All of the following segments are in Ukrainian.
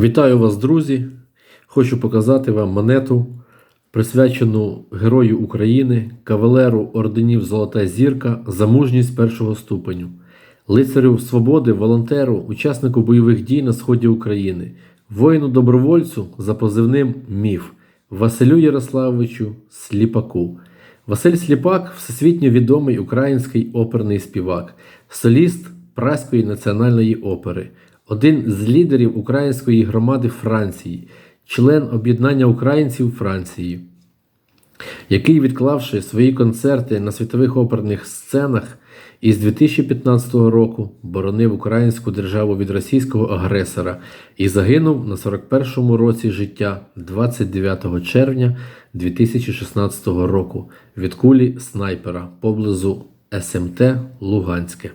Вітаю вас, друзі! Хочу показати вам монету, присвячену Герою України, кавалеру орденів Золота Зірка за мужність першого ступеню, лицарю свободи, волонтеру, учаснику бойових дій на сході України, воїну-добровольцю за позивним Міф, Василю Ярославовичу Сліпаку. Василь Сліпак всесвітньо відомий український оперний співак, соліст Праської національної опери, один з лідерів української громади Франції, член об'єднання українців Франції, який, відклавши свої концерти на світових оперних сценах, із 2015 року боронив українську державу від російського агресора і загинув на 41-му році життя 29 червня 2016 року від кулі снайпера поблизу СМТ Луганське.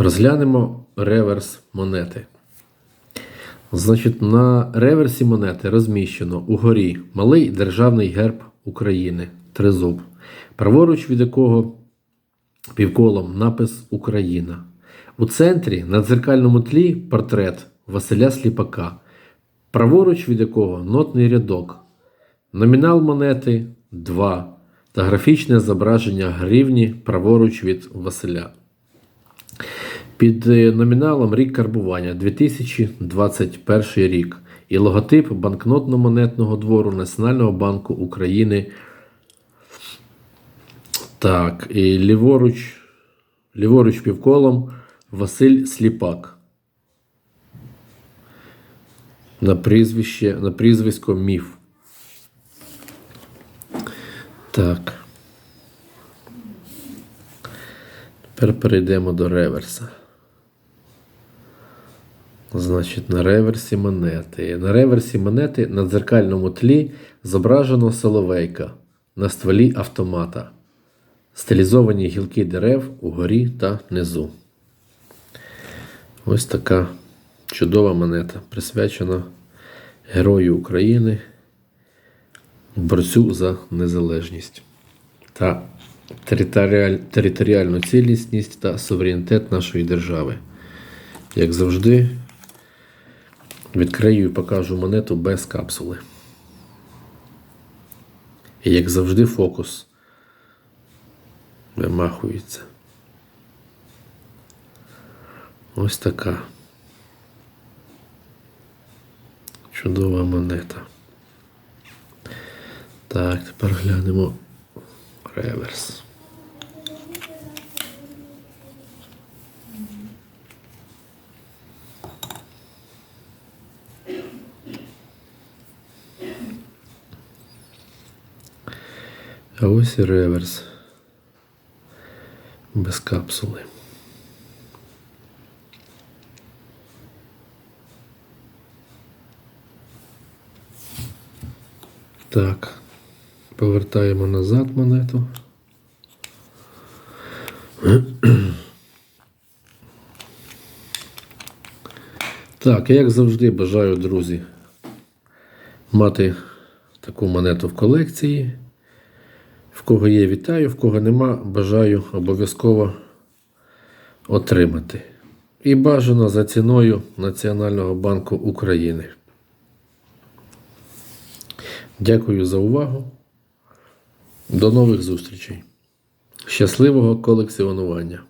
Розглянемо реверс монети. Значить, на реверсі монети розміщено угорі малий державний герб України тризуб, праворуч від якого півколом напис Україна. У центрі на дзеркальному тлі портрет Василя Сліпака, праворуч від якого нотний рядок, номінал монети 2 та графічне зображення гривні праворуч від Василя. Під е, номіналом рік карбування 2021 рік і логотип банкнотно-монетного двору Національного банку України. Так, і ліворуч, ліворуч півколом Василь Сліпак. На прізвище, на прізвисько Міф. Так. Тепер перейдемо до реверса. Значить, на реверсі монети. На реверсі монети на дзеркальному тлі зображено соловейка на стволі автомата, стилізовані гілки дерев угорі та внизу. Ось така чудова монета, присвячена Герою України, борцю за незалежність та територіаль- територіальну цілісність та суверенітет нашої держави. Як завжди, відкрию і покажу монету без капсули. І як завжди, фокус вимахується. Ось така чудова монета. Так, тепер глянемо реверс. А ось і реверс без капсули. Так, повертаємо назад монету. Так, як завжди, бажаю, друзі, мати таку монету в колекції. В кого є, вітаю, в кого нема, бажаю обов'язково отримати. І бажано за ціною Національного банку України. Дякую за увагу. До нових зустрічей. Щасливого колекціонування!